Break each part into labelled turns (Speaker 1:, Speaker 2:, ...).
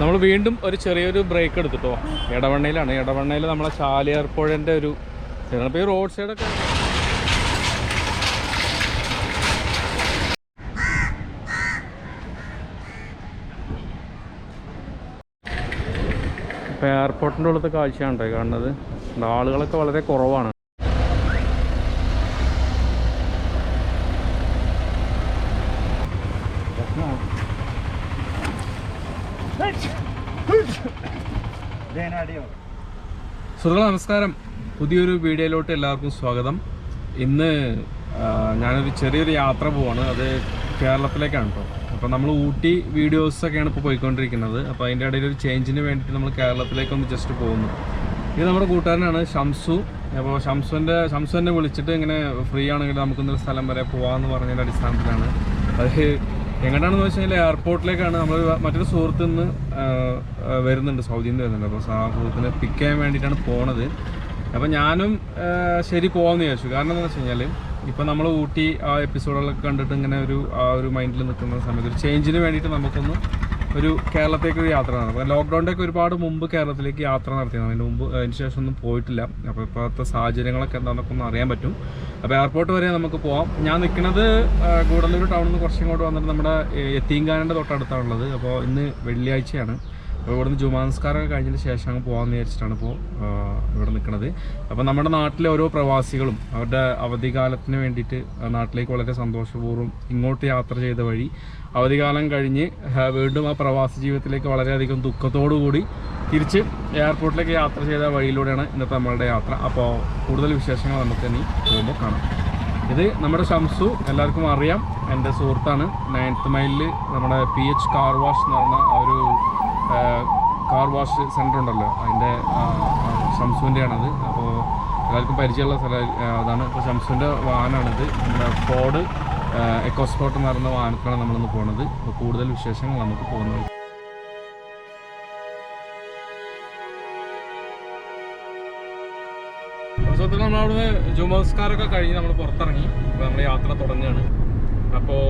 Speaker 1: നമ്മൾ വീണ്ടും ഒരു ചെറിയൊരു ബ്രേക്ക് എടുത്തിട്ടോ. ഇടവണ്ണയിലാണ് ഇടവണ്ണയിൽ നമ്മളെ ചാലിയാർപ്പുഴന്റെ ഒരു ചിലപ്പോൾ ഈ റോഡ് സൈഡൊക്കെ ഇപ്പോൾ എയർപോർട്ടിന്റെ ഉള്ളത്തെ കാഴ്ചയാണ് കാണുന്നത്. ആളുകളൊക്കെ വളരെ കുറവാണ്. സുഹൃത്തുക്കളെ നമസ്കാരം. പുതിയൊരു വീഡിയോയിലോട്ട് എല്ലാവർക്കും സ്വാഗതം. ഇന്ന് ഞാനൊരു ചെറിയൊരു യാത്ര പോവാണ്. അത് കേരളത്തിലേക്കാണ് കേട്ടോ. അപ്പോൾ നമ്മൾ ഊട്ടി വീഡിയോസൊക്കെയാണ് ഇപ്പോൾ പോയിക്കൊണ്ടിരിക്കുന്നത്. അപ്പോൾ അതിന്റെ ഇടയിൽ ഒരു ചേഞ്ചിന് വേണ്ടിയിട്ട് നമ്മൾ കേരളത്തിലേക്കൊന്ന് ജസ്റ്റ് പോകുന്നു. ഇത് നമ്മുടെ കൂട്ടുകാരനാണ് ഷംസു. അപ്പോൾ ഷംസുവിന്റെ ഷംസു വിളിച്ചിട്ട് ഇങ്ങനെ ഫ്രീ ആണെങ്കിൽ നമുക്കൊന്നൊരു സ്ഥലം വരെ പോകാമെന്ന് പറഞ്ഞതിന്റെ അടിസ്ഥാനത്തിലാണ്. അത് എങ്ങനെയാണെന്ന് വെച്ച് കഴിഞ്ഞാൽ എയർപോർട്ടിലേക്കാണ് നമ്മൾ മറ്റൊരു സുഹൃത്തു നിന്ന് വരുന്നുണ്ട് സൗദിയിൽ നിന്ന് വരുന്നുണ്ട് അപ്പോൾ ആ സുഹൃത്തിനെ പിക്ക് ചെയ്യാൻ വേണ്ടിയിട്ടാണ് പോണത്. അപ്പോൾ ഞാനും ശരി പോകാമെന്ന് വിചാരിച്ചു. കാരണം എന്താണെന്ന് വെച്ച് കഴിഞ്ഞാൽ ഇപ്പം നമ്മൾ ഊട്ടി ആ എപ്പിസോഡുകളൊക്കെ കണ്ടിട്ട് ഇങ്ങനെ ഒരു ആ ഒരു മൈൻഡിൽ നിൽക്കുന്ന സമയത്ത് ഒരു ചേഞ്ചിന് വേണ്ടിയിട്ട് നമുക്കൊന്ന് ഒരു കേരളത്തേക്ക് ഒരു യാത്ര ലോക്ക്ഡൗണിന്റെ ഒക്കെ ഒരുപാട് മുമ്പ് കേരളത്തിലേക്ക് യാത്ര നടത്തിയത് അതിന് മുമ്പ് അതിന് ശേഷം ഒന്നും പോയിട്ടില്ല. അപ്പോൾ ഇപ്പോഴത്തെ സാഹചര്യങ്ങളൊക്കെ എന്താണെന്നൊക്കെ ഒന്ന് അറിയാൻ പറ്റും. അപ്പോൾ എയർപോർട്ട് വരെ നമുക്ക് പോവാം. ഞാൻ നിൽക്കുന്നത് ഗൂഡല്ലൂർ ടൗണിൽ നിന്ന് കുറച്ചും ഇങ്ങോട്ട് വന്നിട്ട് നമ്മുടെ എത്തീങ്കാനന്റെ തൊട്ടടുത്താണുള്ളത്. അപ്പോൾ ഇന്ന് വെള്ളിയാഴ്ചയാണ്. അപ്പോൾ ഇവിടുന്ന് ജുമാ നമസ്കാരമൊക്കെ കഴിഞ്ഞതിന് ശേഷം അങ്ങ് പോകാമെന്ന് വിചാരിച്ചിട്ടാണ് ഇപ്പോൾ ഇവിടെ നിൽക്കുന്നത് അപ്പോൾ നമ്മുടെ നാട്ടിലെ ഓരോ പ്രവാസികളും അവരുടെ അവധികാലത്തിന് വേണ്ടിയിട്ട് നാട്ടിലേക്ക് വളരെ സന്തോഷപൂർവം ഇങ്ങോട്ട് യാത്ര ചെയ്ത വഴി അവധികാലം കഴിഞ്ഞ് വീണ്ടും ആ പ്രവാസി ജീവിതത്തിലേക്ക് വളരെയധികം കൂടി തിരിച്ച് എയർപോർട്ടിലേക്ക് യാത്ര ചെയ്ത വഴിയിലൂടെയാണ് ഇന്നത്തെ നമ്മളുടെ യാത്ര. അപ്പോൾ കൂടുതൽ വിശേഷങ്ങൾ നമുക്ക് ഇനി പോകുമ്പോൾ കാണാം. ഇത് നമ്മുടെ ഷംസു എല്ലാവർക്കും അറിയാം. എന്റെ സുഹൃത്താണ്. നയൻത്ത് മൈലിൽ നമ്മുടെ പി എച്ച് കാർ വാഷ് എന്ന് പറഞ്ഞ ഒരു കാർ വാഷ് സെന്റർ ഉണ്ടല്ലോ. അതിന്റെ ഷംസുവിന്റെയാണത് അപ്പോൾ എല്ലാവർക്കും പരിചയമുള്ള സ്ഥലം അതാണ്. ഇപ്പോൾ ഷംസുവിന്റെ വാഹനമാണിത് നമ്മുടെ ഫോർഡ് എക്കോസ്പോർട്ട് എന്ന് പറയുന്ന വാഹനത്തിലാണ് നമ്മളിന്ന് പോകുന്നത് അപ്പോൾ കൂടുതൽ വിശേഷങ്ങൾ നമുക്ക് പോകുന്നത് സുഹൃത്തുക്കൾ നമ്മൾ അവിടുന്ന് ജുമസ്കാരമൊക്കെ കഴിഞ്ഞ് നമ്മൾ പുറത്തിറങ്ങി. അപ്പോൾ നമ്മൾ യാത്ര തുടങ്ങുകയാണ് അപ്പോൾ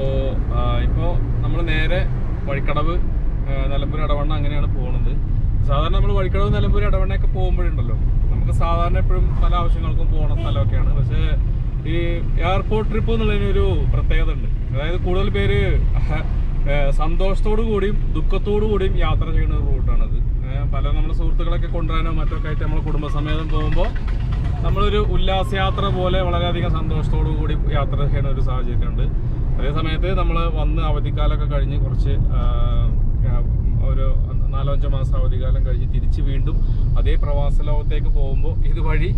Speaker 1: ഇപ്പോൾ നമ്മൾ നേരെ വഴിക്കടവ് നിലമ്പൂർ ഇടവണ്ണ അങ്ങനെയാണ് പോകുന്നത്. സാധാരണ നമ്മൾ വഴിക്കടവ് നിലമ്പൂർ ഇടവണ്ണയൊക്കെ പോകുമ്പോഴുണ്ടല്ലോ. നമുക്ക് സാധാരണ എപ്പോഴും പല ആവശ്യങ്ങൾക്കും പോകുന്ന സ്ഥലമൊക്കെയാണ്. പക്ഷേ ഈ എയർപോർട്ട് ട്രിപ്പ് എന്നുള്ളതിനൊരു പ്രത്യേകത ഉണ്ട് അതായത് കൂടുതൽ പേര് സന്തോഷത്തോടു കൂടിയും ദുഃഖത്തോടു കൂടിയും യാത്ര ചെയ്യുന്ന ഒരു റൂട്ടാണത് പല നമ്മുടെ സുഹൃത്തുക്കളൊക്കെ കൊണ്ടുവരാനോ മറ്റൊക്കെ ആയിട്ട് നമ്മൾ കുടുംബസമേതം പോകുമ്പോൾ നമ്മളൊരു ഉല്ലാസയാത്ര പോലെ വളരെയധികം സന്തോഷത്തോടു കൂടി യാത്ര ചെയ്യുന്ന ഒരു സാഹചര്യമുണ്ട്. അതേ സമയത്ത് നമ്മൾ വന്ന് അവധിക്കാലമൊക്കെ കഴിഞ്ഞ് കുറച്ച് നാലോ അഞ്ചോ മാസം അവധിക്കാലം കഴിഞ്ഞ് തിരിച്ച് വീണ്ടും അതേ പ്രവാസ ലോകത്തേക്ക് പോകുമ്പോൾ ഇതുവഴി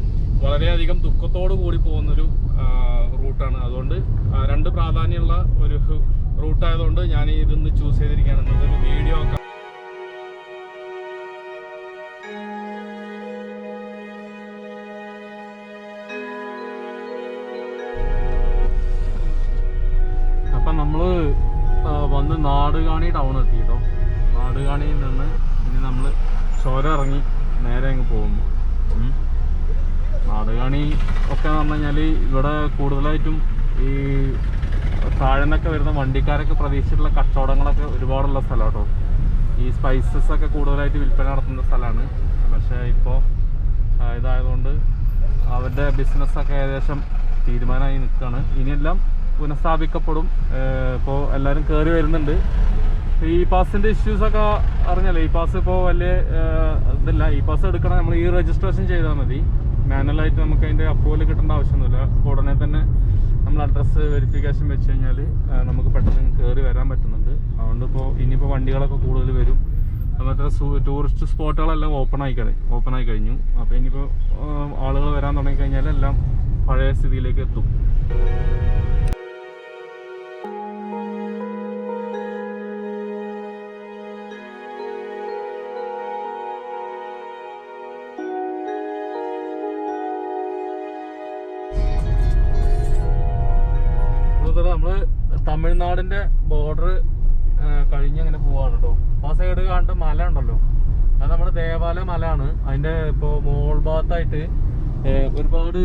Speaker 1: വളരെയധികം ദുഃഖത്തോടു കൂടി പോകുന്നൊരു റൂട്ടാണ്. അതുകൊണ്ട് രണ്ട് പ്രാധാന്യമുള്ള ഒരു റൂട്ടായതുകൊണ്ട് ഞാൻ ഇതൊന്ന് ചൂസ് ചെയ്തിരിക്കുകയാണ്. ഇതൊരു വീഡിയോ അപ്പം നമ്മൾ വന്ന് നാടുകാണി ടൗൺ എത്തി കേട്ടോ നാടുകാണിയിൽ നിന്ന് നമ്മൾ ചോര ഇറങ്ങി നേരെ അങ്ങ് പോകുന്നു. നാടുകാണി ഒക്കെ എന്ന് പറഞ്ഞു കഴിഞ്ഞാൽ ഇവിടെ കൂടുതലായിട്ടും ഈ താഴെ നിന്നൊക്കെ വരുന്ന വണ്ടിക്കാരൊക്കെ പ്രതീക്ഷിച്ചിട്ടുള്ള കച്ചവടങ്ങളൊക്കെ ഒരുപാടുള്ള സ്ഥലം കേട്ടോ ഈ സ്പൈസസ് ഒക്കെ കൂടുതലായിട്ട് വിൽപ്പന നടത്തുന്ന സ്ഥലമാണ്. പക്ഷേ ഇപ്പോൾ ഇതായതുകൊണ്ട് അവരുടെ ബിസിനസ്സൊക്കെ ഏകദേശം തീരുമാനമായി നിൽക്കുകയാണ്. ഇനിയെല്ലാം പുനഃസ്ഥാപിക്കപ്പെടും. ഇപ്പോൾ എല്ലാവരും കയറി വരുന്നുണ്ട്. ഈ പാസിന്റെ ഇഷ്യൂസ് ഒക്കെ അറിഞ്ഞല്ലേ. ഈ പാസ് ഇപ്പോ വലിയ ഇതല്ല. ഈ പാസ് എടുക്കണം നമ്മൾ ഈ രജിസ്ട്രേഷൻ ചെയ്താൽ മതി. മാനുവലായിട്ട് നമുക്ക് അതിന്റെ അപ്രൂവൽ കിട്ടേണ്ട ആവശ്യമൊന്നുമില്ല. ഉടനെ തന്നെ നമ്മൾ അഡ്രസ്സ് വെരിഫിക്കേഷൻ വെച്ച് കഴിഞ്ഞാൽ നമുക്ക് പെട്ടെന്ന് കയറി വരാൻ പറ്റുന്നുണ്ട്. അതുകൊണ്ട് ഇപ്പോൾ ഇനിയിപ്പോൾ വണ്ടികളൊക്കെ കൂടുതൽ വരും. അതുപോലെ ടൂറിസ്റ്റ് സ്പോട്ടുകളെല്ലാം ഓപ്പൺ ആയി കഴിഞ്ഞു ഓപ്പൺ ആയി കഴിഞ്ഞു. അപ്പോൾ ഇനിയിപ്പോൾ ആളുകൾ വരാൻ തുടങ്ങിക്കഴിഞ്ഞാൽ എല്ലാം പഴയ സ്ഥിതിയിലേക്ക് എത്തും. നമ്മൾ തമിഴ്നാടിന്റെ ബോർഡർ കഴിഞ്ഞ് അങ്ങനെ പോവാണ് കേട്ടോ ആ സൈഡ് കാണുന്ന മല ഉണ്ടല്ലോ. അത് നമ്മുടെ ദേവാല മലയാണ്. അതിന്റെ ഇപ്പോ മോൾ ഭാഗത്തായിട്ട് ഒരുപാട്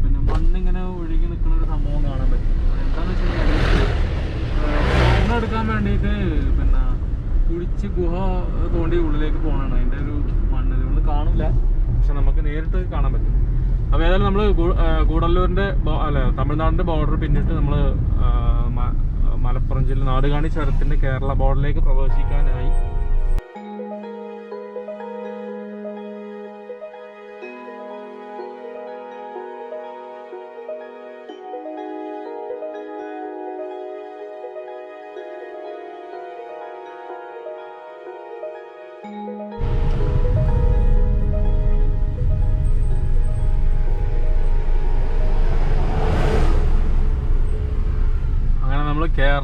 Speaker 1: പിന്നെ മണ്ണിങ്ങനെ ഒഴുകി നിൽക്കുന്ന ഒരു സംഭവം കാണാൻ പറ്റും. എന്താന്ന് വെച്ച് കഴിഞ്ഞാൽ മണ്ണെടുക്കാൻ വേണ്ടിയിട്ട് പിന്നെ കുഴിച്ച് ഗുഹ തോണ്ടി ഉള്ളിലേക്ക് പോകണാണ് അതിന്റെ ഒരു മണ്ണ്. നമ്മൾ കാണില്ല. പക്ഷെ നമുക്ക് നേരിട്ട് കാണാൻ പറ്റും. അപ്പോൾ ഏതായാലും നമ്മൾ ഗൂഡല്ലൂരിന്റെ അല്ല തമിഴ്നാടിന്റെ ബോർഡർ പിന്നിട്ട് നമ്മൾ മലപ്പുറം ജില്ല നാടുകാണി ചുരത്തിന്റെ കേരള ബോർഡിലേക്ക് പ്രവേശിക്കാനായി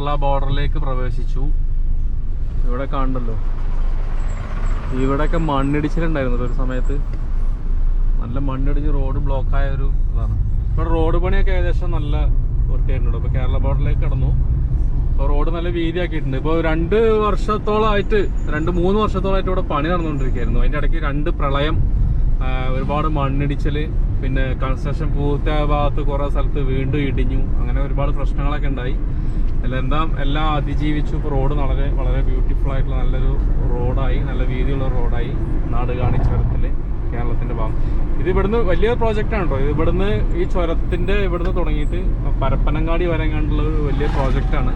Speaker 1: കേരള ബോർഡറിലേക്ക് പ്രവേശിച്ചു. ഇവിടെ കാണണ്ടല്ലോ ഇവിടെയൊക്കെ മണ്ണിടിച്ചിലുണ്ടായിരുന്നു ഒരു സമയത്ത്. നല്ല മണ്ണിടിച്ച് റോഡ് ബ്ലോക്കായ ഒരു ഇതാണ്. ഇവിടെ റോഡ് പണിയൊക്കെ ഏകദേശം നല്ല വൃത്തിയായിട്ടുണ്ട്. ഇപ്പോൾ കേരള ബോർഡറിലേക്ക് കടന്നു. ഇപ്പോൾ റോഡ് നല്ല വീതിയാക്കിയിട്ടുണ്ട്. ഇപ്പോൾ രണ്ട് വർഷത്തോളമായിട്ട് രണ്ട് മൂന്ന് വർഷത്തോളമായിട്ട് ഇവിടെ പണി നടന്നുകൊണ്ടിരിക്കുകയായിരുന്നു. അതിന്റെ ഇടയ്ക്ക് രണ്ട് പ്രളയം ഒരുപാട് മണ്ണിടിച്ചൽ പിന്നെ കൺസ്ട്രക്ഷൻ പൂർത്തിയായ ഭാഗത്ത് കുറേ സ്ഥലത്ത് വീണ്ടും ഇടിഞ്ഞു. അങ്ങനെ ഒരുപാട് പ്രശ്നങ്ങളൊക്കെ ഉണ്ടായി. എല്ലാം എല്ലാം അതിജീവിച്ചു. ഇപ്പോൾ റോഡ് വളരെ വളരെ ബ്യൂട്ടിഫുൾ ആയിട്ടുള്ള നല്ലൊരു റോഡായി നല്ല വീതിയുള്ള റോഡായി നാട് കാണി ചുരത്തിൽ കേരളത്തിന്റെ ഭാഗം. ഇത് ഇവിടുന്ന് വലിയ പ്രോജക്റ്റാണ് കേട്ടോ ഇവിടുന്ന് ഈ ചുരത്തിന്റെ ഇവിടുന്ന് തുടങ്ങിയിട്ട് പരപ്പനങ്ങാടി വരെ കണ്ടുള്ള ഒരു വലിയ പ്രോജക്റ്റാണ്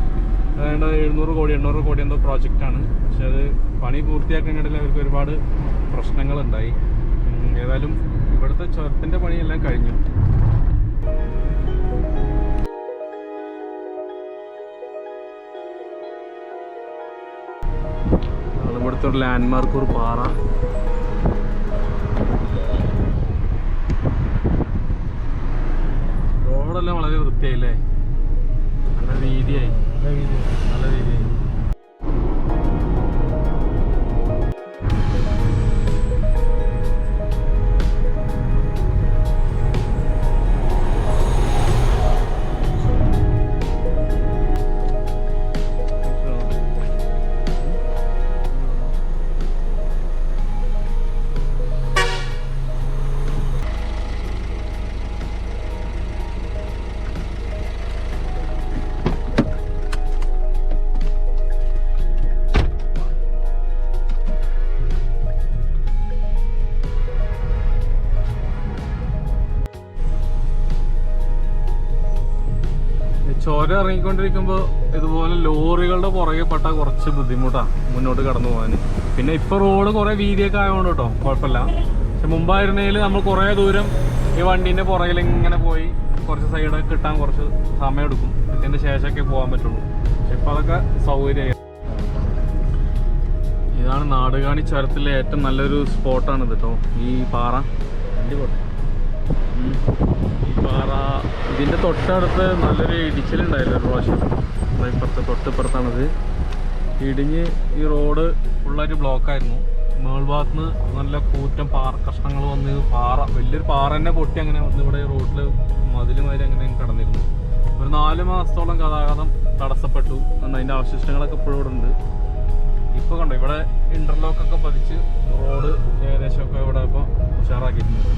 Speaker 1: അതായത് എഴുന്നൂറ് കോടി എണ്ണൂറ് കോടി എന്തോ പ്രോജക്റ്റാണ് പക്ഷെ അത് പണി പൂർത്തിയാക്കുന്നതിനിടയിൽ അവർക്ക് ഒരുപാട് പ്രശ്നങ്ങളുണ്ടായി ഏതായാലും ഇവിടുത്തെ ചുരത്തിന്റെ പണിയെല്ലാം കഴിഞ്ഞു. ഇവിടുത്തെ ഒരു ലാൻഡ്മാർക്ക് ഒരു പാറ. റോഡെല്ലാം വളരെ വൃത്തിയായില്ലേ? നല്ല വീതിയായി. നല്ല വീതിയായി. ചോര ഇറങ്ങിക്കൊണ്ടിരിക്കുമ്പോൾ ഇതുപോലെ ലോറികളുടെ പുറകെ പെട്ട കുറച്ച് ബുദ്ധിമുട്ടാണ് മുന്നോട്ട് കടന്നു പോകാൻ. പിന്നെ ഇപ്പൊ റോഡ് കുറേ വീതിയൊക്കെ ആയതുകൊണ്ട് കേട്ടോ കുഴപ്പമില്ല. പക്ഷെ മുമ്പായിരുന്നതിൽ നമ്മൾ കുറേ ദൂരം ഈ വണ്ടീന്റെ പുറകിൽ ഇങ്ങനെ പോയി കുറച്ച് സൈഡ് കിട്ടാൻ കുറച്ച് സമയം എടുക്കും. ഇതിന്റെ ശേഷമൊക്കെ പോകാൻ പറ്റുള്ളൂ. ഇപ്പൊ അതൊക്കെ സൗകര്യമായി. ഇതാണ് നാടുകാണി ചുരത്തിലെ ഏറ്റവും നല്ലൊരു സ്പോട്ടാണ് കേട്ടോ ഈ പാറ. പാറ. ഇതിന്റെ തൊട്ടടുത്ത് നല്ലൊരു ഇടിച്ചിലുണ്ടായില്ല ഒരു പ്രാവശ്യം. ഇപ്പുറത്ത് തൊട്ടിപ്പുറത്താണത്. ഇടിഞ്ഞ് ഈ റോഡ് ഫുള്ളായിട്ട് ബ്ലോക്കായിരുന്നു മേൾഭാഗത്ത് നിന്ന് നല്ല കൂറ്റം പാറ കഷ്ണങ്ങൾ വന്ന് പാറ വലിയൊരു പാറ തന്നെ പൊട്ടി അങ്ങനെ വന്ന് ഇവിടെ റോഡിൽ മതിലുമാതിരി അങ്ങനെ കടന്നിരുന്നു. ഒരു നാല് മാസത്തോളം ഗതാഗതം തടസ്സപ്പെട്ടു. കാരണം അതിന്റെ അവശിഷ്ടങ്ങളൊക്കെ ഇപ്പോഴും ഇവിടെ ഉണ്ട്. ഇപ്പോൾ കണ്ടോ ഇവിടെ ഇന്റർലോക്കൊക്കെ പതിച്ച് റോഡ് ഏകദേശമൊക്കെ ഇവിടെ ഇപ്പോൾ ഉഷാറാക്കിയിട്ടുണ്ട്.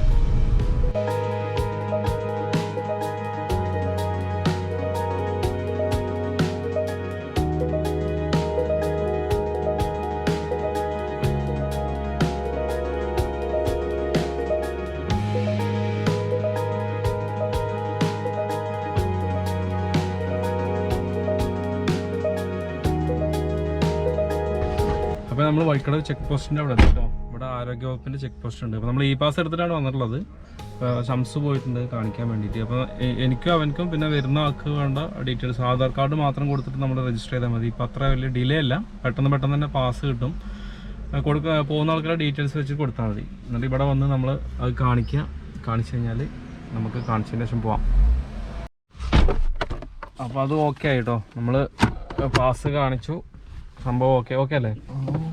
Speaker 1: അപ്പോൾ നമ്മൾ വൈക്കടവ് ചെക്ക് പോസ്റ്റിന്റെ അവിടെ കേട്ടോ ഇവിടെ ആരോഗ്യ വകുപ്പിന്റെ ചെക്ക് പോസ്റ്റ് ഉണ്ട്. നമ്മൾ ഇ പാസ് എടുത്തിട്ടാണ് വന്നിട്ടുള്ളത്. ഷംസ് പോയിട്ടുണ്ട് കാണിക്കാൻ വേണ്ടിയിട്ട്. അപ്പോൾ എനിക്കും അവനക്കും പിന്നെ വരുന്ന ആൾക്ക് വേണ്ട ഡീറ്റെയിൽസ് ആധാർ കാർഡ് മാത്രം കൊടുത്തിട്ട് നമ്മൾ രജിസ്റ്റർ ചെയ്താൽ മതി. ഇപ്പോൾ അത്ര വലിയ ഡിലേ അല്ല. പെട്ടെന്ന് പെട്ടെന്ന് തന്നെ പാസ് കിട്ടും. കൊടുക്ക പോകുന്ന ആൾക്കാരുടെ ഡീറ്റെയിൽസ് വെച്ച് കൊടുത്താൽ മതി. എന്നിട്ട് ഇവിടെ വന്ന് നമ്മൾ അത് കാണിക്കുക. കാണിച്ചു കഴിഞ്ഞാൽ നമുക്ക് കാണിച്ചതിന് ശേഷം പോവാം. അപ്പോൾ അത് ഓക്കെ ആയിട്ടോ നമ്മൾ പാസ് കാണിച്ചു. സംഭവം ഓക്കെ ഓക്കെ അല്ലേ? ഉം.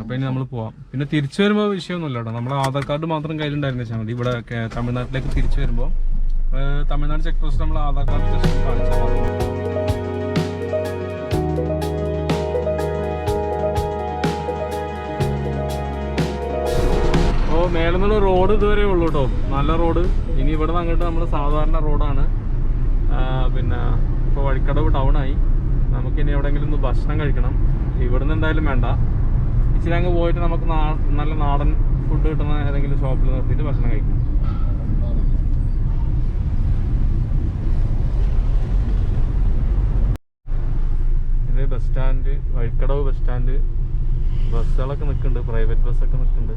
Speaker 1: അപ്പൊ ഇനി നമ്മൾ പോവാം. പിന്നെ തിരിച്ചു വരുമ്പോൾ വിഷയമൊന്നുമില്ല കേട്ടോ. നമ്മുടെ ആധാർ കാർഡ് മാത്രം കയ്യിലുണ്ടായിരുന്നു വെച്ചാൽ മതി. ഇവിടെ തമിഴ്നാട്ടിലേക്ക് തിരിച്ചു വരുമ്പോൾ തമിഴ്നാട് ചെക്ക് പോസ്റ്റ് നമ്മൾ ആധാർ കാർഡ് ജസ്റ്റ് കാണിച്ചാൽ മതി. അപ്പോൾ മേലെ റോഡ് ഇതുവരെ ഉള്ളൂ കേട്ടോ. നല്ല റോഡ്. ഇനി ഇവിടെ നിന്ന് അങ്ങോട്ട് നമ്മൾ സാധാരണ റോഡാണ്. പിന്നെ ഇപ്പോൾ വഴിക്കടവ് ടൗണായി നമുക്കിനി എവിടെയെങ്കിലും ഒന്ന് ഭക്ഷണം കഴിക്കണം. ഇവിടുന്ന് എന്തായാലും വേണ്ട. ഇച്ചിരി അങ്ങ് പോയിട്ട് നമുക്ക് നല്ല നാടൻ ഫുഡ് കിട്ടുന്ന ഏതെങ്കിലും ഷോപ്പിൽ നിർത്തിയിട്ട് ഭക്ഷണം കഴിക്കും. ഇത് bus stand Vazhikkadavu bus stand ബസ്സുകളൊക്കെ നിൽക്കുന്നുണ്ട് പ്രൈവറ്റ് ബസ്സൊക്കെ നിൽക്കുന്നുണ്ട്.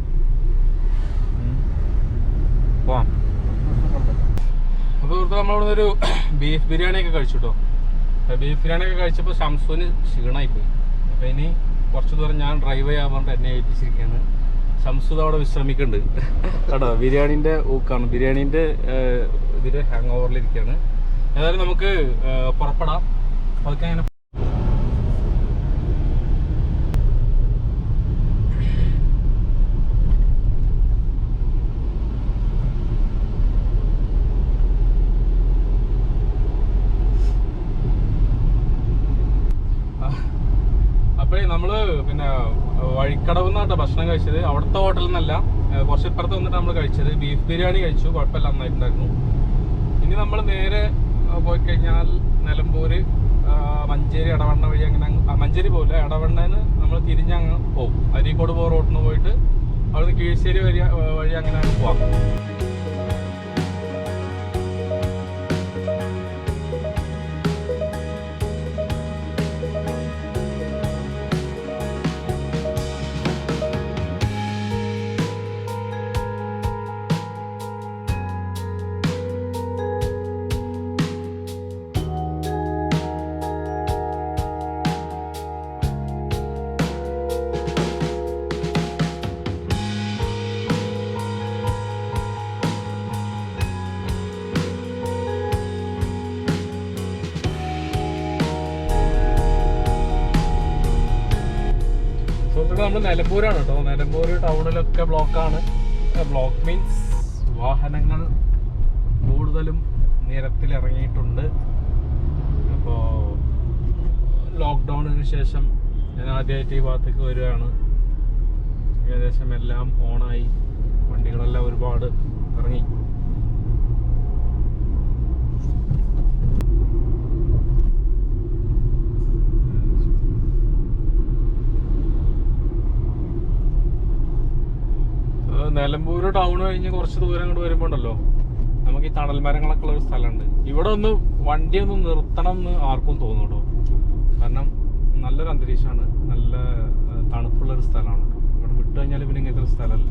Speaker 1: പോവാം. അപ്പോൾ ഇവിടുത്തെ നമ്മളിവിടെ ഒരു ബീഫ് ബിരിയാണിയൊക്കെ കഴിച്ചു കേട്ടോ ബീഫ് ബിരിയാണിയൊക്കെ കഴിച്ചപ്പോൾ ഷംസൂന് ക്ഷീണമായി പോയി അപ്പോൾ ഇനി കുറച്ച് ദൂരം ഞാൻ ഡ്രൈവ് ചെയ്യാൻ പറഞ്ഞിട്ട് എന്നെ ഏൽപ്പിച്ചിരിക്കുകയാണ്. ഷംസു അവിടെ വിശ്രമിക്കുന്നുണ്ട്. കേട്ടോ ബിരിയാണീന്റെ ഊക്കാണ്. ബിരിയാണീന്റെ ഇതിൽ ഹാങ് ഓവറിലിരിക്കുകയാണ് ഏതായാലും നമുക്ക് പുറപ്പെടാം. അതൊക്കെ അങ്ങനെ അപ്പോഴേ നമ്മൾ പിന്നെ വഴിക്കടവ് നിന്നാട്ടോ ഭക്ഷണം കഴിച്ചത് അവിടുത്തെ ഹോട്ടലിൽ നിന്നല്ല ഏഹ് കുറച്ച് ഇപ്പുറത്ത് വന്നിട്ട് നമ്മൾ കഴിച്ചത്. ബീഫ് ബിരിയാണി കഴിച്ചു. കുഴപ്പമില്ല നന്നായിട്ടുണ്ടായിരുന്നു. ഇനി നമ്മൾ നേരെ പോയി കഴിഞ്ഞാൽ നിലമ്പൂര് മഞ്ചേരി ഇടവണ്ണ വഴി അങ്ങനെ മഞ്ചേരി പോകില്ല ഇടവണ്ണന്ന് നമ്മൾ തിരിഞ്ഞങ്ങ് പോകും അരീക്കോട് പോ റോഡിന് പോയിട്ട് അവിടുന്ന് കീഴ്ശ്ശേരി വഴി വഴി അങ്ങനെ അങ്ങ് പോവാം. നിലമ്പൂരാണ് കേട്ടോ. നിലമ്പൂർ ടൗണിലൊക്കെ ബ്ലോക്കാണ്. ബ്ലോക്ക് മീൻസ് വാഹനങ്ങൾ കൂടുതലും നിരത്തിൽ ഇറങ്ങിയിട്ടുണ്ട് അപ്പോൾ ലോക്ക്ഡൗണിന് ശേഷം ഞാൻ ആദ്യമായിട്ട് ഈ ഭാഗത്തേക്ക് വരികയാണ്. ഏകദേശം എല്ലാം ഓണായി. വണ്ടികളെല്ലാം ഒരുപാട് ഇറങ്ങി. നിലമ്പൂർ ടൗൺ കഴിഞ്ഞ് കുറച്ച് ദൂരം അങ്ങോട്ട് വരുമ്പോൾ ഉണ്ടല്ലോ. നമുക്ക് ഈ തണൽ മരങ്ങളൊക്കെ ഉള്ള ഒരു സ്ഥലമുണ്ട്. ഇവിടെ ഒന്ന് വണ്ടി ഒന്ന് നിർത്തണം എന്ന് ആർക്കും തോന്നുള്ളൂ കാരണം നല്ലൊരു അന്തരീക്ഷമാണ്. നല്ല തണുപ്പുള്ള ഒരു സ്ഥലമാണ്. ഇവിടെ വിട്ടു കഴിഞ്ഞാൽ പിന്നെ ഇങ്ങനത്തെ ഒരു സ്ഥലമല്ല.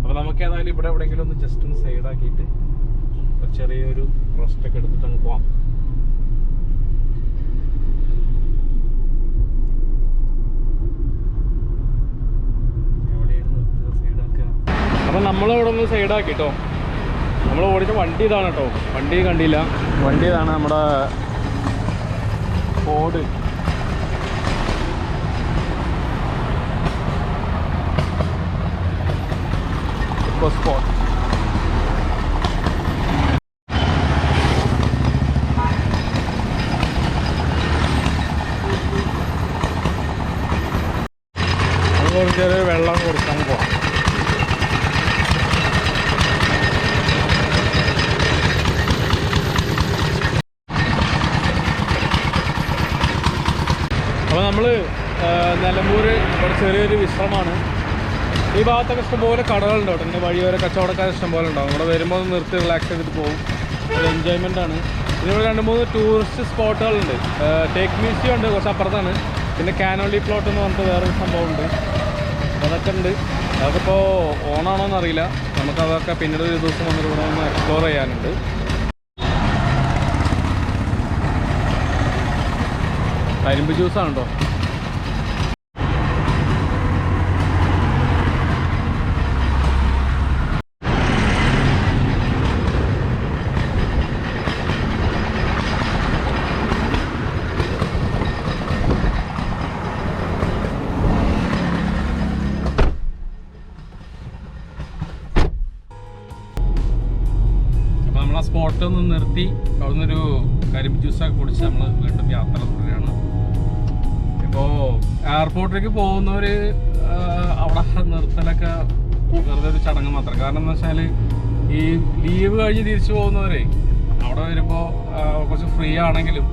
Speaker 1: അപ്പോൾ നമുക്ക് ഏതായാലും ഇവിടെ എവിടെയെങ്കിലും ഒന്ന് ജസ്റ്റ് ഒന്ന് സൈഡാക്കിയിട്ട് ചെറിയൊരു റെസ്റ്റ് ഒക്കെ എടുത്തിട്ട് അങ്ങ് പോവാം. നമ്മളിവിടെ ഒന്ന് സൈഡാക്കി കേട്ടോ നമ്മൾ ഓടിച്ച വണ്ടി ഇതാണ് കേട്ടോ. വണ്ടി കണ്ടില്ല. വണ്ടി ഇതാണ് നമ്മുടെ ഫോർഡ് സ്പോട്ട് വെള്ളം കൊടുക്കാൻ പോവാം അപ്പോൾ നമ്മൾ നിലമ്പൂർ ഇവിടെ ചെറിയൊരു വിശ്രമമാണ്. ഈ ഭാഗത്തൊക്കെ ഇഷ്ടംപോലെ കടകളുണ്ട് കേട്ടോ. ഇങ്ങനെ വഴിയോര കച്ചവടക്കാർ ഇഷ്ടംപോലെ ഉണ്ടാവും. ഇവിടെ വരുമ്പോൾ ഒന്ന് നിർത്തി റിലാക്സ് ചെയ്തിട്ട് പോകും ഒരു എൻജോയ്മെന്റ് ആണ്. ഇതിവിടെ രണ്ട് മൂന്ന് ടൂറിസ്റ്റ് സ്പോട്ടുകളുണ്ട് ടേക്ക് മ്യൂസിയം ഉണ്ട് കുറച്ച് അപ്പുറത്താണ്. പിന്നെ കാനോളി പ്ലോട്ട് എന്ന് പറഞ്ഞിട്ട് വേറൊരു സംഭവമുണ്ട്. അതൊക്കെ ഉണ്ട്. അതൊക്കെ ഇപ്പോൾ ഓണാണോ എന്നറിയില്ല നമുക്കതൊക്കെ പിന്നീട് ഒരു ദിവസം വന്നിട്ട് ഇവിടെ ഒന്ന് എക്സ്പ്ലോർ ചെയ്യാനുണ്ട്. കരിമ്പ് ജ്യൂസാണ് കേട്ടോ സ്പോട്ടിൽ ഒന്ന് നിർത്തി. അവിടുന്ന് ഒരു കരിമ്പ് ജ്യൂസൊക്കെ കുടിച്ച് നമ്മൾ വീണ്ടും യാത്ര തുടരുകയാണ്. ഇപ്പോൾ എയർപോർട്ടിലേക്ക് പോകുന്നവര് അവിടെ നിർത്തലൊക്കെ വെറുതെ ഒരു ചടങ്ങ് മാത്രം. കാരണം എന്താ വെച്ചാൽ ഈ ലീവ് കഴിഞ്ഞ് തിരിച്ചു പോകുന്നവരെ അവിടെ വരുമ്പോൾ കുറച്ച് ഫ്രീ ആണെങ്കിലും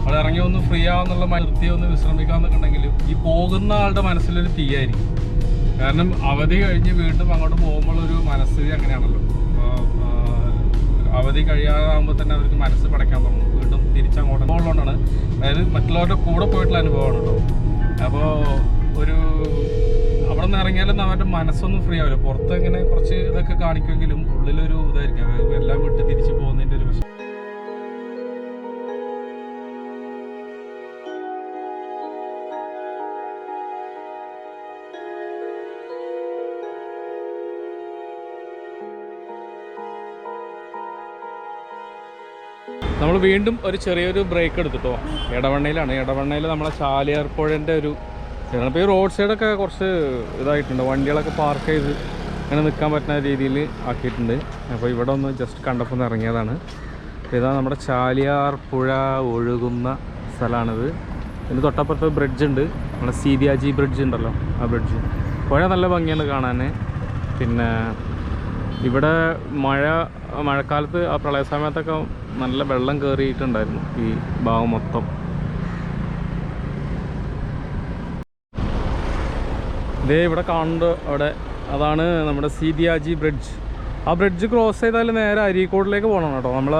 Speaker 1: അവിടെ ഇറങ്ങി ഒന്ന് ഫ്രീ ആവുന്നുള്ള നിർത്തി ഒന്ന് വിശ്രമിക്കാൻ ഉണ്ടെങ്കിലും ഈ പോകുന്ന ആളുടെ മനസ്സിലൊരു തീയായിരിക്കും കാരണം അവധി കഴിഞ്ഞ് വീണ്ടും അങ്ങോട്ട് പോകുമ്പോൾ ഒരു മനസ്ഥിതി അങ്ങനെയാണല്ലോ. അവധി കഴിയാതാകുമ്പോൾ തന്നെ അവർക്ക് മനസ്സ് പടയ്ക്കാൻ തുടങ്ങും. വീണ്ടും അങ്ങോട്ട് അതായത് മറ്റുള്ളവരുടെ കൂടെ പോയിട്ടുള്ള അനുഭവമാണ് കേട്ടോ അപ്പോൾ ഒരു അവിടെ നിന്ന് ഇറങ്ങിയാലും അവരുടെ മനസ്സൊന്നും ഫ്രീ ആവില്ല. പുറത്ത് ഇങ്ങനെ കുറച്ച് ഇതൊക്കെ കാണിക്കുമെങ്കിലും ഉള്ളിലൊരു ഇതായിരിക്കും. എല്ലാം വിട്ട് തിരിച്ചു പോകുന്നതിന്റെ ഒരു വിഷയം വീണ്ടും ഒരു ചെറിയൊരു ബ്രേക്ക് എടുത്തിട്ടോ? ഇടവണ്ണയിലാണ് ഇടവണ്ണയിൽ നമ്മളെ ചാലിയാർ പുഴന്റെ ഒരു ഇപ്പോൾ ഈ റോഡ് സൈഡൊക്കെ കുറച്ച് ഇതായിട്ടുണ്ട്. വണ്ടികളൊക്കെ പാർക്ക് ചെയ്ത് അങ്ങനെ നിൽക്കാൻ പറ്റുന്ന രീതിയിൽ ആക്കിയിട്ടുണ്ട്. അപ്പോൾ ഇവിടെ ഒന്ന് ജസ്റ്റ് കണ്ടപ്പോൾ ഒന്ന് ഇറങ്ങിയതാണ്. ഇതാ നമ്മുടെ ചാലിയാർ പുഴ ഒഴുകുന്ന സ്ഥലമാണിത് ഇതിന് തൊട്ടപ്പുറത്ത് ബ്രിഡ്ജ് ഉണ്ട്. നമ്മുടെ സീതിയാജി ബ്രിഡ്ജ് ഉണ്ടല്ലോ. ആ ബ്രിഡ്ജ് പുഴ നല്ല ഭംഗിയാണ് കാണാൻ പിന്നെ ഇവിടെ മഴ മഴക്കാലത്ത് ആ പ്രളയ സമയത്തൊക്കെ നല്ല വെള്ളം കയറിയിട്ടുണ്ടായിരുന്നു ഈ ഭാഗം മൊത്തം. ഇതേ ഇവിടെ കാണുന്നുണ്ട് അവിടെ. അതാണ് നമ്മുടെ സീതിയാജി ബ്രിഡ്ജ്. ആ ബ്രിഡ്ജ് ക്രോസ് ചെയ്താൽ നേരെ അരീക്കോടിലേക്ക് പോകണം കേട്ടോ. നമ്മൾ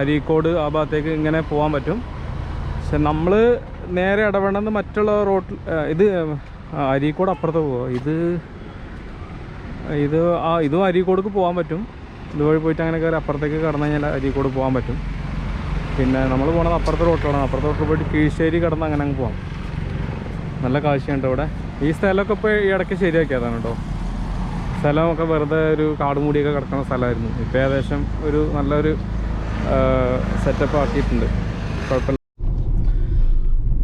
Speaker 1: അരീക്കോട് ആ ഭാഗത്തേക്ക് ഇങ്ങനെ പോകാൻ പറ്റും. പക്ഷെ നമ്മൾ നേരെ ഇടപെടുന്നത് മറ്റുള്ള റോട്ടിൽ ഇത് അരീക്കോട് അപ്പുറത്ത് പോവുക ഇത് ഇത് ആ ഇതും അരീക്കോടക്ക് പോകാൻ പറ്റും. ഇതുവഴി പോയിട്ട് അങ്ങനെ കയറി അപ്പുറത്തേക്ക് കടന്നു കഴിഞ്ഞാൽ അരീക്കോട് പോകാൻ പറ്റും. പിന്നെ നമ്മൾ പോകുന്നത് അപ്പുറത്തെ റോട്ടിലാണ്. അപ്പുറത്തെ റോട്ടിൽ പോയിട്ട് കീഴ്ശ്ശേരി കടന്ന് അങ്ങനെ അങ്ങ് പോകാം നല്ല കാഴ്ചയുണ്ട് ഇവിടെ ഈ സ്ഥലമൊക്കെ ഇപ്പോൾ ഈ ഇടയ്ക്ക് ശരിയാക്കിയതാണ് കേട്ടോ. സ്ഥലമൊക്കെ വെറുതെ ഒരു കാട് മൂടിയൊക്കെ കിടക്കുന്ന സ്ഥലമായിരുന്നു. ഇപ്പോൾ ഏകദേശം ഒരു നല്ലൊരു സെറ്റപ്പ് ആക്കിയിട്ടുണ്ട്. കുഴപ്പമില്ല.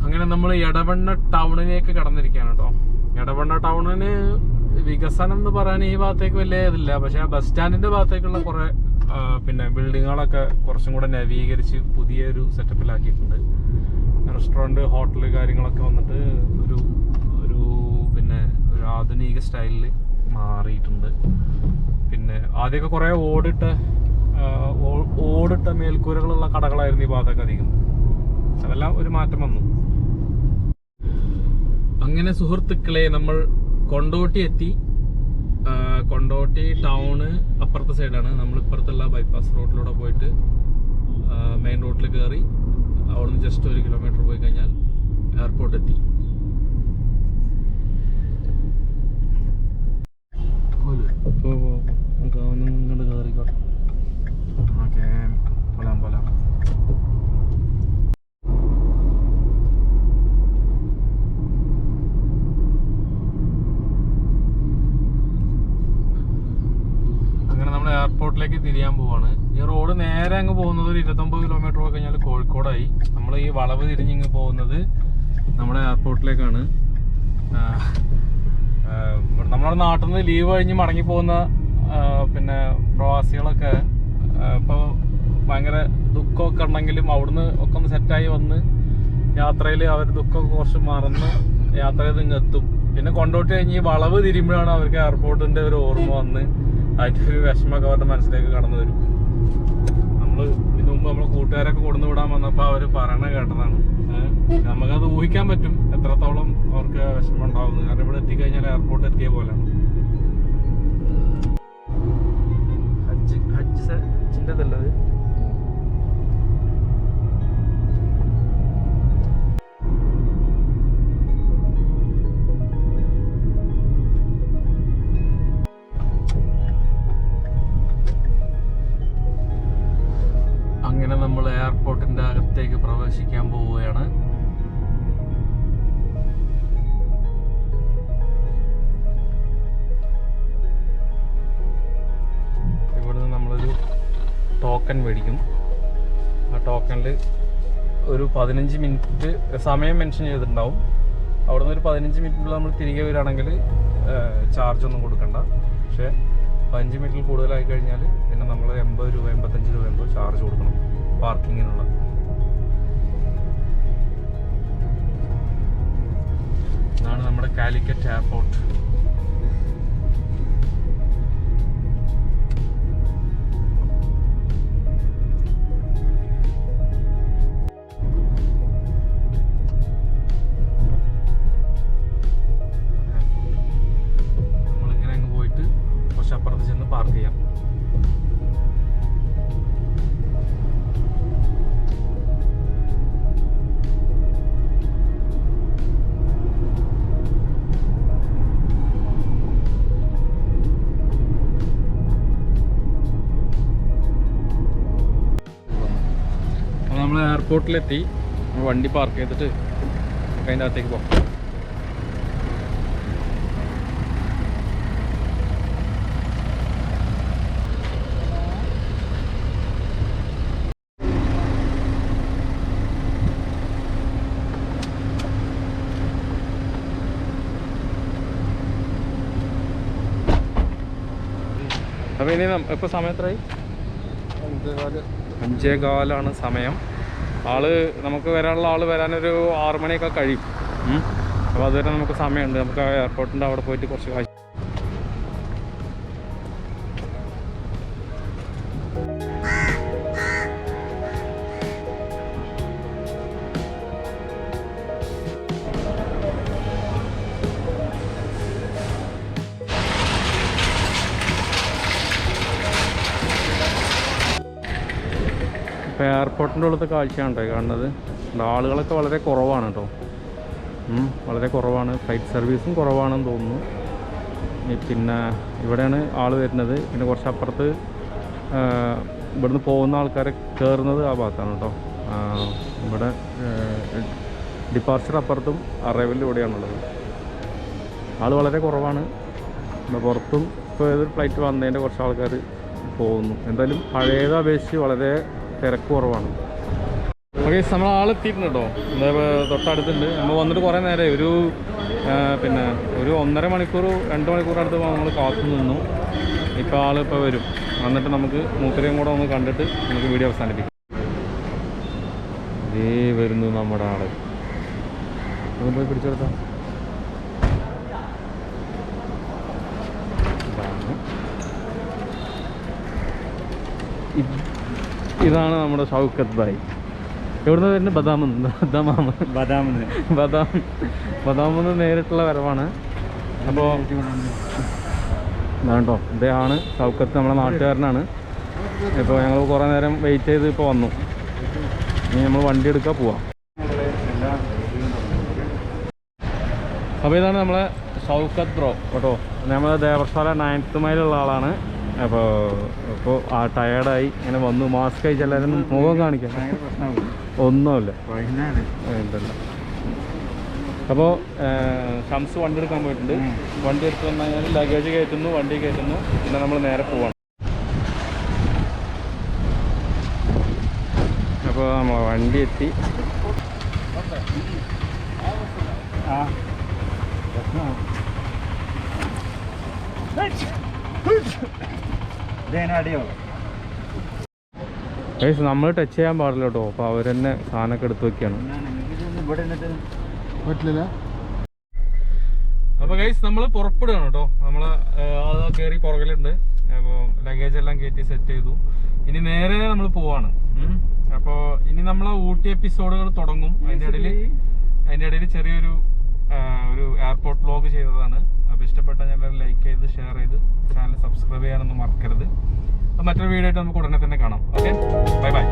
Speaker 1: അങ്ങനെ നമ്മൾ എടവണ്ണ ടൗണിലേക്ക് കടന്നിരിക്കുകയാണ് കേട്ടോ. എടവണ്ണ ടൗണിന് വികസനം എന്ന് പറയാൻ ഈ ഭാഗത്തേക്ക് വലിയ ഇതില്ല. പക്ഷെ ആ ബസ് സ്റ്റാൻഡിന്റെ ഭാഗത്തേക്കുള്ള കുറെ പിന്നെ ബിൽഡിങ്ങുകളൊക്കെ കുറച്ചും കൂടെ നവീകരിച്ച് പുതിയൊരു സെറ്റപ്പിലാക്കിയിട്ടുണ്ട് റെസ്റ്റോറന്റ് ഹോട്ടൽ കാര്യങ്ങളൊക്കെ വന്നിട്ട് ഒരു ഒരു പിന്നെ ഒരു ആധുനിക സ്റ്റൈലിൽ മാറിയിട്ടുണ്ട്. പിന്നെ ആദ്യമൊക്കെ കുറേ ഓടിട്ട ഓടിട്ട മേൽക്കൂരകളുള്ള കടകളായിരുന്നു ഈ ഭാഗത്തൊക്കെ അധികം. അതെല്ലാം ഒരു മാറ്റം വന്നു. അങ്ങനെ സുഹൃത്തുക്കളെ നമ്മൾ കൊണ്ടോട്ടി എത്തി കൊണ്ടോട്ടി ടൗണ് അപ്പുറത്തെ സൈഡാണ്. നമ്മൾ ഇപ്പുറത്തുള്ള ബൈപ്പാസ് റോഡിലൂടെ പോയിട്ട് മെയിൻ റോഡിൽ കയറി അവിടുന്ന് ജസ്റ്റ് ഒരു കിലോമീറ്റർ പോയി കഴിഞ്ഞാൽ എയർപോർട്ട് എത്തി. ഇങ്ങോട്ട് കയറിക്കോട്ടെ ഓക്കെ പോലാം പോലാം അങ്ങനെ നമ്മൾ എയർപോർട്ടിലേക്ക് തിരിയാൻ പോവാണ്. ഈ റോഡ് നേരെ അങ്ങ് പോകുന്നത് ഒരു ഇരുപത്തൊമ്പത് കിലോമീറ്റർ പോയി കഴിഞ്ഞാൽ കോഴിക്കോടായി. നമ്മൾ ഈ വളവ് തിരിഞ്ഞ് ഇങ്ങ് പോകുന്നത് നമ്മുടെ എയർപോർട്ടിലേക്കാണ് നമ്മുടെ നാട്ടിൽ നിന്ന് ലീവ് കഴിഞ്ഞ് മടങ്ങി പോകുന്ന പിന്നെ പ്രവാസികളൊക്കെ ഇപ്പോൾ ഭയങ്കര ദുഃഖമൊക്കെ ഉണ്ടെങ്കിലും അവിടുന്ന് ഒക്കെ ഒന്ന് സെറ്റായി വന്ന് യാത്രയിൽ അവർ ദുഃഖമൊക്കെ കുറച്ച് മറന്ന് യാത്ര ചെയ്ത് ഇങ്ങെത്തും പിന്നെ കൊണ്ടോട്ട് കഴിഞ്ഞ് വളവ് തിരിയുമ്പോഴാണ് അവർക്ക് എയർപോർട്ടിന്റെ ഒരു ഓർമ്മ വന്ന്. അതിന്റെ ഒരു വിഷമമൊക്കെ അവരുടെ മനസ്സിലേക്ക് കടന്നു വരും. നമ്മൾ ഇതിനു മുമ്പ് നമ്മളെ കൂട്ടുകാരൊക്കെ കൊടുന്നു വിടാൻ വന്നപ്പോ അവർ പറയണ കേട്ടതാണ്. നമുക്കത് ഊഹിക്കാൻ പറ്റും എത്രത്തോളം അവർക്ക് വിഷമം ഉണ്ടാവുന്നത് കാരണം ഇവിടെ എത്തിക്കഴിഞ്ഞാൽ എയർപോർട്ട് എത്തിയ പോലെയാണ്. ഒരു പതിനഞ്ച് മിനിറ്റ് സമയം മെൻഷൻ ചെയ്തിട്ടുണ്ടാവും. അവിടുന്ന് ഒരു പതിനഞ്ച് മിനിറ്റിൽ നമ്മൾ തിരികെ വരികയാണെങ്കിൽ ചാർജ് ഒന്നും കൊടുക്കണ്ട. പക്ഷേ പതിനഞ്ച് മിനിറ്റിൽ കൂടുതലായി കഴിഞ്ഞാൽ പിന്നെ നമ്മൾ എൺപത് രൂപ എൺപത്തഞ്ച് രൂപ എന്തോ ചാർജ് കൊടുക്കണം പാർക്കിങ്ങിനുള്ള ഇതാണ് നമ്മുടെ കാലിക്കറ്റ് എയർപോർട്ട് എയർപോർട്ടിലെത്തി വണ്ടി പാർക്ക് ചെയ്തിട്ട് അതിന്റെ അകത്തേക്ക് പോകാം. അപ്പോൾ ഇനി ഇപ്പോൾ സമയത്രായി അഞ്ചേകാലാണ് അഞ്ചേ കാലാണ് സമയം. ആൾ നമുക്ക് വരാനുള്ള ആൾ വരാനൊരു ആറു മണിയൊക്കെ കഴിയും. അപ്പോൾ അതുവരെ നമുക്ക് സമയമുണ്ട് നമുക്ക് എയർപോർട്ടിന്റെ അവിടെ പോയിട്ട് കുറച്ച് കാഴ്ച എയർപോർട്ടിന്റെ ഉള്ളത്തെ കാഴ്ചയാണ് കേട്ടോ കാണുന്നത്. ആളുകളൊക്കെ വളരെ കുറവാണ് കേട്ടോ. വളരെ കുറവാണ്. ഫ്ലൈറ്റ് സർവീസും കുറവാണെന്ന് തോന്നുന്നു. പിന്നെ ഇവിടെയാണ് ആൾ വരുന്നത്. പിന്നെ കുറച്ച് അപ്പുറത്ത് ഇവിടുന്ന് പോകുന്ന ആൾക്കാരെ കയറുന്നത് ആ ഭാഗത്താണ് കേട്ടോ. ഇവിടെ ഡിപ്പാർച്ചർ അപ്പുറത്തും അറൈവൽ ഇവിടെയാണുള്ളത്. ആൾ വളരെ കുറവാണ്. പിന്നെ പുറത്തും ഇപ്പോൾ ഏതൊരു ഫ്ലൈറ്റ് വന്നതിന്റെ കുറച്ച് ആൾക്കാർ പോകുന്നു. എന്തായാലും പഴയത് അപേക്ഷിച്ച് വളരെ തിരക്ക് കുറവാണ് ഓക്കെ നമ്മൾ ആളെത്തിയിട്ടുണ്ട് കേട്ടോ തൊട്ടടുത്തുണ്ട്. നമ്മൾ വന്നിട്ട് കുറേ നേരമായി ഒരു പിന്നെ ഒരു ഒന്നര മണിക്കൂർ രണ്ട് മണിക്കൂർ അടുത്ത് നമ്മൾ കാത്തു നിന്നു. ഇപ്പോൾ ആൾ ഇപ്പോൾ വരും. വന്നിട്ട് നമുക്ക് മൂത്തരെയും കൂടെ ഒന്ന് കണ്ടിട്ട് നമുക്ക് വീഡിയോ അവസാനിപ്പിക്കാം. ഇതേ വരുന്നു നമ്മുടെ ആൾ പിടിച്ചെടുത്താ ഇതാണ്. ഇത് ഇതാണ് നമ്മുടെ ഷൗക്കത്ത് ഭായ്. എവിടുന്ന് വരുന്നത് ബദാമെന്ന്. ബദാമാമ.
Speaker 2: ബദാമെന്ന്.
Speaker 1: ബദാം. ബദാമെന്ന് നേരിട്ടുള്ള വരവാണ്. അപ്പോൾ വേണ്ടോ ഇദ്ദേഹമാണ് ഷൗക്കത്ത് നമ്മുടെ നാട്ടുകാരനാണ്. ഇപ്പോൾ ഞങ്ങൾ കുറേ നേരം വെയിറ്റ് ചെയ്ത് ഇപ്പോൾ വന്നു. ഇനി നമ്മൾ വണ്ടി എടുക്കാൻ പോവാം. അപ്പോൾ ഇതാണ് നമ്മളെ ഷൗക്കത്ത് ബ്രോ കേട്ടോ. നമ്മളെ ദേവസ്ഥാല നയൻത്ത് മൈലുള്ള ആളാണ്. അപ്പോൾ ഇപ്പോൾ ആ ടയേർഡായി ഇങ്ങനെ വന്നു. മാസ്ക് ആയി ചെല്ലാനും മുഖം കാണിക്കാം ഒന്നുമില്ല. ഉണ്ടല്ല അപ്പോൾ ഷംസ് വണ്ടി എടുക്കാൻ പോയിട്ടുണ്ട്. വണ്ടി എടുത്തു വന്നു കഴിഞ്ഞാൽ ലഗേജ് കയറ്റുന്നു വണ്ടി കയറ്റുന്നു. പിന്നെ നമ്മൾ നേരെ പോവാണ്. അപ്പോൾ നമ്മൾ വണ്ടി എത്തി.
Speaker 2: ആ.
Speaker 1: ഗൈസ് നമ്മൾ ടച്ച് ചെയ്യാൻ പാടില്ല കേട്ടോ. അപ്പോൾ അവർ തന്നെ സാധനമൊക്കെ എടുത്ത് വെക്കുകയാണ്.
Speaker 2: നിന്നിട്ട്
Speaker 3: പറ്റില്ല.
Speaker 1: അപ്പോൾ ഗൈസ് നമ്മൾ പുറപ്പെടുകയാണ് കേട്ടോ. നമ്മൾ ആൾ കയറി പുറകിലുണ്ട്. അപ്പോൾ ലഗേജ് എല്ലാം കയറ്റി സെറ്റ് ചെയ്തു. ഇനി നേരെ നമ്മൾ പോവാണ്. അപ്പോൾ ഇനി നമ്മൾ ഊട്ടി എപ്പിസോഡുകൾ തുടങ്ങും. അതിന്റെ ഇടയിൽ അതിന്റെ ഇടയിൽ ചെറിയൊരു ഒരു എയർപോർട്ട് വ്ലോഗ് ചെയ്തതാണ്. അപ്പോൾ ഇഷ്ടപ്പെട്ട എല്ലാവരും ലൈക്ക് ചെയ്ത് ഷെയർ ചെയ്ത് ചാനൽ സബ്സ്ക്രൈബ് ചെയ്യാനൊന്നും മറക്കരുത്. അപ്പോൾ മറ്റൊരു വീഡിയോ ആയിട്ട് നമുക്ക് ഉടനെ തന്നെ കാണാം. Okay bye bye